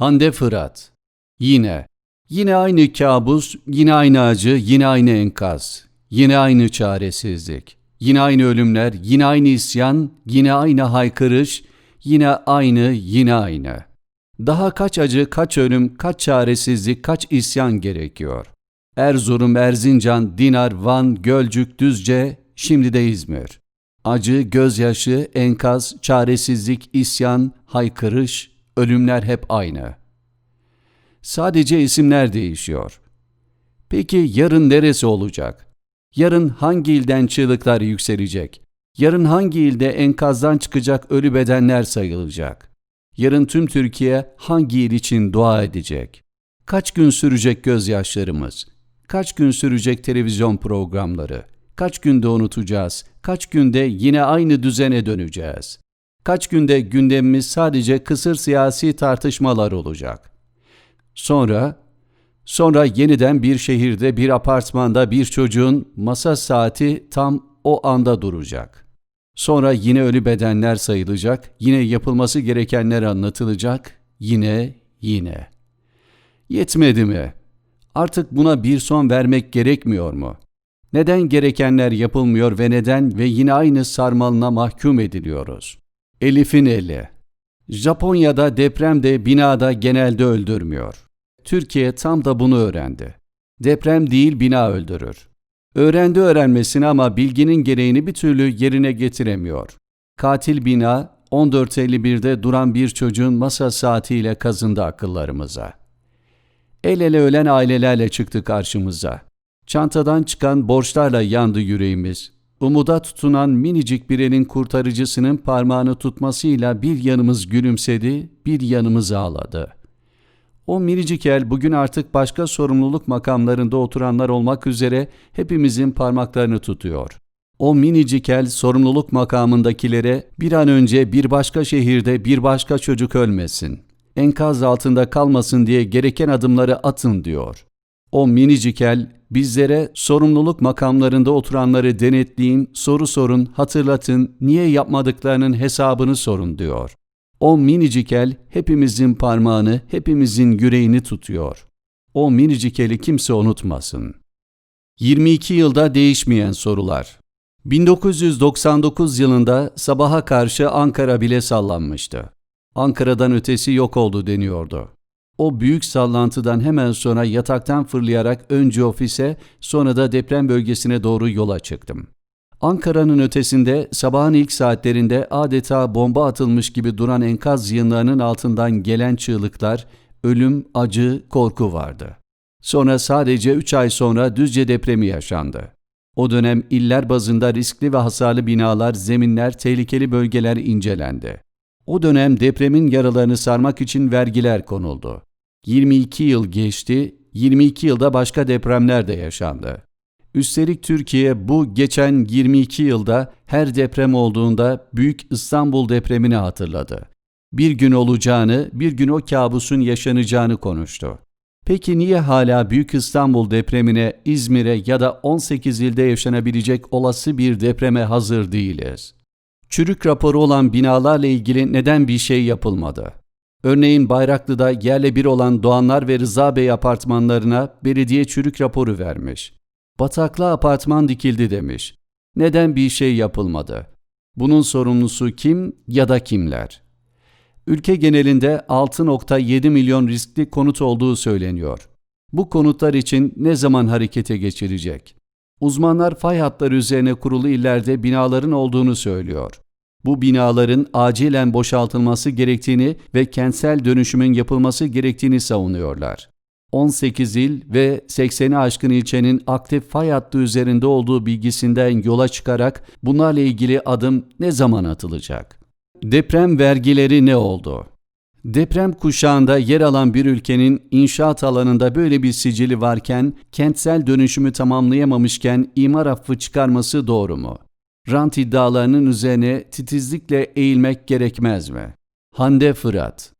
Hande Fırat. Yine. Yine aynı kabus, yine aynı acı, yine aynı enkaz. Yine aynı çaresizlik. Yine aynı ölümler, yine aynı isyan, yine aynı haykırış, yine aynı, yine aynı. Daha kaç acı, kaç ölüm, kaç çaresizlik, kaç isyan gerekiyor. Erzurum, Erzincan, Dinar, Van, Gölcük, Düzce, şimdi de İzmir. Acı, gözyaşı, enkaz, çaresizlik, isyan, haykırış, ölümler hep aynı. Sadece isimler değişiyor. Peki yarın neresi olacak? Yarın hangi ilden çığlıklar yükselecek? Yarın hangi ilde enkazdan çıkacak ölü bedenler sayılacak? Yarın tüm Türkiye hangi il için dua edecek? Kaç gün sürecek gözyaşlarımız? Kaç gün sürecek televizyon programları? Kaç günde unutacağız? Kaç günde yine aynı düzene döneceğiz? Kaç günde gündemimiz sadece kısır siyasi tartışmalar olacak? Sonra Sonra yeniden bir şehirde bir apartmanda bir çocuğun masa saati tam o anda duracak. Sonra yine ölü bedenler sayılacak, yine yapılması gerekenler anlatılacak, yine yine. Yetmedi mi? Artık buna bir son vermek gerekmiyor mu? Neden gerekenler yapılmıyor ve neden ve yine aynı sarmalına mahkum ediliyoruz? Elif'in eli. Japonya'da depremde binada genelde öldürmüyor. Türkiye tam da bunu öğrendi. Deprem değil bina öldürür. Öğrendi öğrenmesini ama bilginin gereğini bir türlü yerine getiremiyor. Katil bina 14.51'de duran bir çocuğun masa saatiyle kazındı akıllarımıza. El ele ölen ailelerle çıktı karşımıza. Çantadan çıkan borçlarla yandı yüreğimiz. Umuda tutunan minicik bir elin kurtarıcısının parmağını tutmasıyla bir yanımız gülümsedi, bir yanımız ağladı.'' O minicik el bugün artık başka sorumluluk makamlarında oturanlar olmak üzere hepimizin parmaklarını tutuyor. O minicik el sorumluluk makamındakilere bir an önce bir başka şehirde bir başka çocuk ölmesin. Enkaz altında kalmasın diye gereken adımları atın diyor. O minicik el bizlere sorumluluk makamlarında oturanları denetleyin, soru sorun, hatırlatın, niye yapmadıklarının hesabını sorun diyor. O minicik el hepimizin parmağını, hepimizin yüreğini tutuyor. O minicik eli kimse unutmasın. 22 yılda değişmeyen sorular. 1999 yılında sabaha karşı Ankara bile sallanmıştı. Ankara'dan ötesi yok oldu deniyordu. O büyük sallantıdan hemen sonra yataktan fırlayarak önce ofise sonra da deprem bölgesine doğru yola çıktım. Ankara'nın ötesinde sabahın ilk saatlerinde adeta bomba atılmış gibi duran enkaz yığınlarının altından gelen çığlıklar, ölüm, acı, korku vardı. Sonra sadece 3 ay sonra Düzce depremi yaşandı. O dönem iller bazında riskli ve hasarlı binalar, zeminler, tehlikeli bölgeler incelendi. O dönem depremin yaralarını sarmak için vergiler konuldu. 22 yıl geçti, 22 yılda başka depremler de yaşandı. Üstelik Türkiye bu geçen 22 yılda her deprem olduğunda Büyük İstanbul depremini hatırladı. Bir gün olacağını, bir gün o kabusun yaşanacağını konuştu. Peki niye hala Büyük İstanbul depremine, İzmir'e ya da 18 ilde yaşanabilecek olası bir depreme hazır değiliz? Çürük raporu olan binalarla ilgili neden bir şey yapılmadı? Örneğin Bayraklı'da yerle bir olan Doğanlar ve Rıza Bey apartmanlarına belediye çürük raporu vermiş bataklı apartman dikildi demiş. Neden bir şey yapılmadı? Bunun sorumlusu kim ya da kimler? Ülke genelinde 6.7 milyon riskli konut olduğu söyleniyor. Bu konutlar için ne zaman harekete geçilecek? Uzmanlar fay hatları üzerine kurulu illerde binaların olduğunu söylüyor. Bu binaların acilen boşaltılması gerektiğini ve kentsel dönüşümün yapılması gerektiğini savunuyorlar. 18 il ve 80'i aşkın ilçenin aktif fay hattı üzerinde olduğu bilgisinden yola çıkarak bunlarla ilgili adım ne zaman atılacak? Deprem vergileri ne oldu? Deprem kuşağında yer alan bir ülkenin inşaat alanında böyle bir sicili varken, kentsel dönüşümü tamamlayamamışken imar affı çıkarması doğru mu? Rant iddialarının üzerine titizlikle eğilmek gerekmez mi? Hande Fırat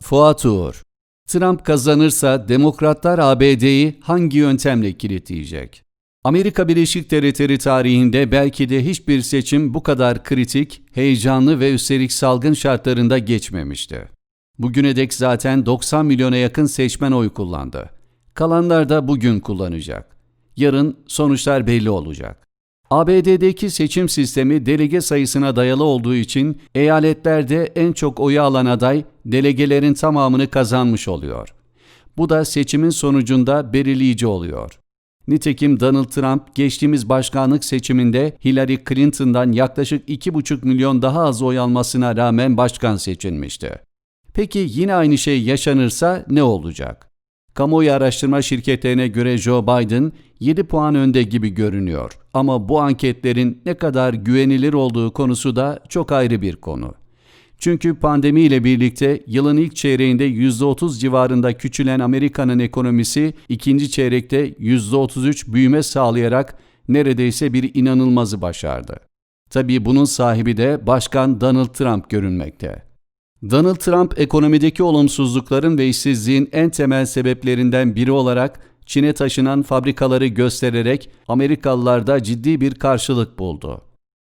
Fuat Uğur Trump kazanırsa demokratlar ABD'yi hangi yöntemle kilitleyecek? Amerika Birleşik Devletleri tarihinde belki de hiçbir seçim bu kadar kritik, heyecanlı ve üstelik salgın şartlarında geçmemişti. Bugüne dek zaten 90 milyona yakın seçmen oy kullandı. Kalanlar da bugün kullanacak. Yarın sonuçlar belli olacak. ABD'deki seçim sistemi delege sayısına dayalı olduğu için eyaletlerde en çok oyu alan aday delegelerin tamamını kazanmış oluyor. Bu da seçimin sonucunda belirleyici oluyor. Nitekim Donald Trump geçtiğimiz başkanlık seçiminde Hillary Clinton'dan yaklaşık 2,5 milyon daha az oy almasına rağmen başkan seçilmişti. Peki yine aynı şey yaşanırsa ne olacak? Kamuoyu araştırma şirketlerine göre Joe Biden 7 puan önde gibi görünüyor. Ama bu anketlerin ne kadar güvenilir olduğu konusu da çok ayrı bir konu. Çünkü pandemiyle birlikte yılın ilk çeyreğinde %30 civarında küçülen Amerika'nın ekonomisi ikinci çeyrekte %33 büyüme sağlayarak neredeyse bir inanılmazı başardı. Tabii bunun sahibi de Başkan Donald Trump görünmekte. Donald Trump ekonomideki olumsuzlukların ve işsizliğin en temel sebeplerinden biri olarak Çin'e taşınan fabrikaları göstererek Amerikalılarda ciddi bir karşılık buldu.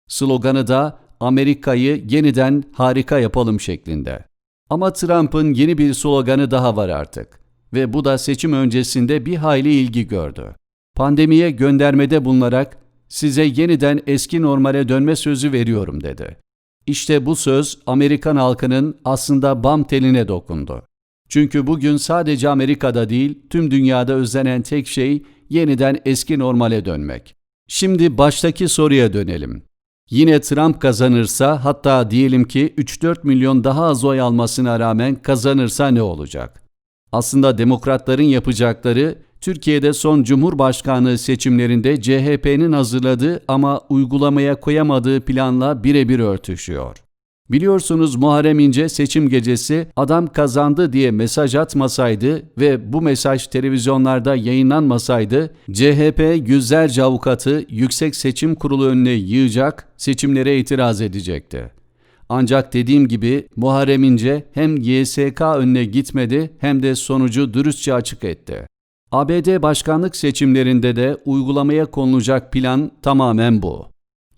Sloganı da Amerika'yı yeniden harika yapalım şeklinde. Ama Trump'ın yeni bir sloganı daha var artık ve bu da seçim öncesinde bir hayli ilgi gördü. Pandemiye göndermede bulunarak size yeniden eski normale dönme sözü veriyorum dedi. İşte bu söz Amerikan halkının aslında bam teline dokundu. Çünkü bugün sadece Amerika'da değil, tüm dünyada özlenen tek şey yeniden eski normale dönmek. Şimdi baştaki soruya dönelim. Yine Trump kazanırsa hatta diyelim ki 3-4 milyon daha az oy almasına rağmen kazanırsa ne olacak? Aslında demokratların yapacakları Türkiye'de son Cumhurbaşkanlığı seçimlerinde CHP'nin hazırladığı ama uygulamaya koyamadığı planla birebir örtüşüyor. Biliyorsunuz Muharrem İnce seçim gecesi adam kazandı diye mesaj atmasaydı ve bu mesaj televizyonlarda yayınlanmasaydı CHP yüzlerce avukatı Yüksek Seçim Kurulu önüne yığacak, seçimlere itiraz edecekti. Ancak dediğim gibi Muharrem İnce hem YSK önüne gitmedi hem de sonucu dürüstçe açık etti. ABD başkanlık seçimlerinde de uygulamaya konulacak plan tamamen bu.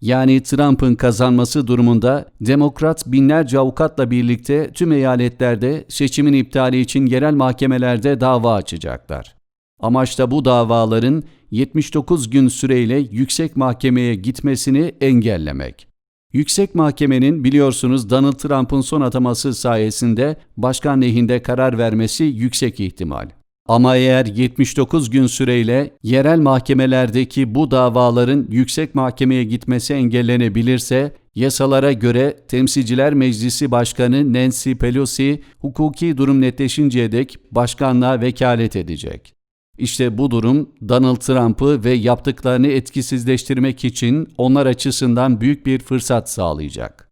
Yani Trump'ın kazanması durumunda demokrat binlerce avukatla birlikte tüm eyaletlerde seçimin iptali için yerel mahkemelerde dava açacaklar. Amaç da bu davaların 79 gün süreyle yüksek mahkemeye gitmesini engellemek. Yüksek Mahkemenin biliyorsunuz Donald Trump'ın son ataması sayesinde başkan lehinde karar vermesi yüksek ihtimal. Ama eğer 79 gün süreyle yerel mahkemelerdeki bu davaların yüksek mahkemeye gitmesi engellenebilirse, yasalara göre Temsilciler Meclisi Başkanı Nancy Pelosi hukuki durum netleşinceye dek başkanlığa vekalet edecek. İşte bu durum Donald Trump'ı ve yaptıklarını etkisizleştirmek için onlar açısından büyük bir fırsat sağlayacak.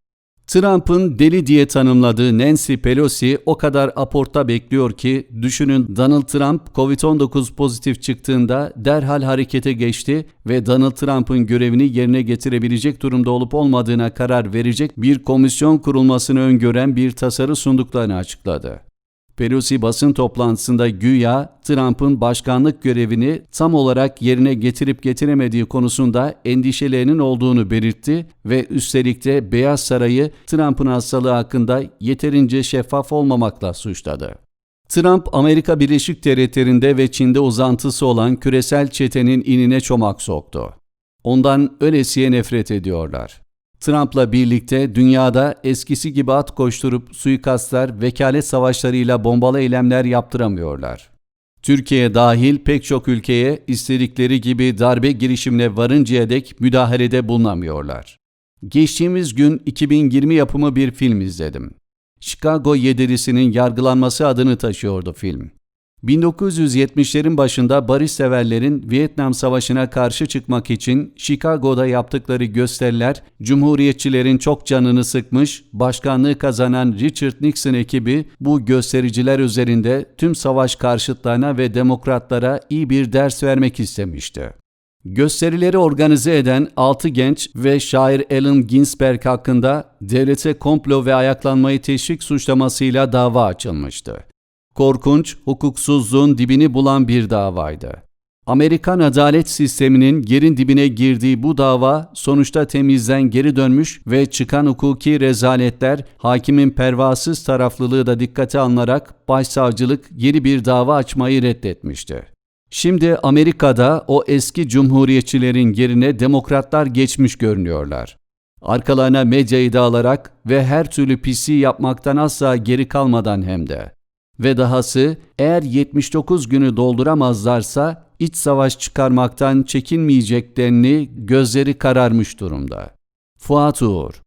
Trump'ın deli diye tanımladığı Nancy Pelosi o kadar aporta bekliyor ki düşünün Donald Trump Covid-19 pozitif çıktığında derhal harekete geçti ve Donald Trump'ın görevini yerine getirebilecek durumda olup olmadığına karar verecek bir komisyon kurulmasını öngören bir tasarı sunduklarını açıkladı. Pelosi basın toplantısında güya Trump'ın başkanlık görevini tam olarak yerine getirip getiremediği konusunda endişelerinin olduğunu belirtti ve üstelik de Beyaz Sarayı Trump'ın hastalığı hakkında yeterince şeffaf olmamakla suçladı. Trump, Amerika Birleşik Devletleri'nde ve Çin'de uzantısı olan küresel çetenin inine çomak soktu. Ondan ölesiye nefret ediyorlar. Trump'la birlikte dünyada eskisi gibi at koşturup suikastlar, vekalet savaşlarıyla bombalı eylemler yaptıramıyorlar. Türkiye dahil pek çok ülkeye istedikleri gibi darbe girişimine varıncaya dek müdahalede bulunamıyorlar. Geçtiğimiz gün 2020 yapımı bir film izledim. Chicago yedirisinin yargılanması adını taşıyordu film. 1970'lerin başında barışseverlerin Vietnam Savaşı'na karşı çıkmak için Chicago'da yaptıkları gösteriler Cumhuriyetçilerin çok canını sıkmış, başkanlığı kazanan Richard Nixon ekibi bu göstericiler üzerinde tüm savaş karşıtlarına ve demokratlara iyi bir ders vermek istemişti. Gösterileri organize eden 6 genç ve şair Allen Ginsberg hakkında devlete komplo ve ayaklanmayı teşvik suçlamasıyla dava açılmıştı korkunç, hukuksuzluğun dibini bulan bir davaydı. Amerikan adalet sisteminin yerin dibine girdiği bu dava sonuçta temizden geri dönmüş ve çıkan hukuki rezaletler hakimin pervasız taraflılığı da dikkate alınarak başsavcılık yeni bir dava açmayı reddetmişti. Şimdi Amerika'da o eski cumhuriyetçilerin yerine demokratlar geçmiş görünüyorlar. Arkalarına medyayı da alarak ve her türlü pisliği yapmaktan asla geri kalmadan hem de. Ve dahası eğer 79 günü dolduramazlarsa iç savaş çıkarmaktan çekinmeyeceklerini gözleri kararmış durumda. Fuat Uğur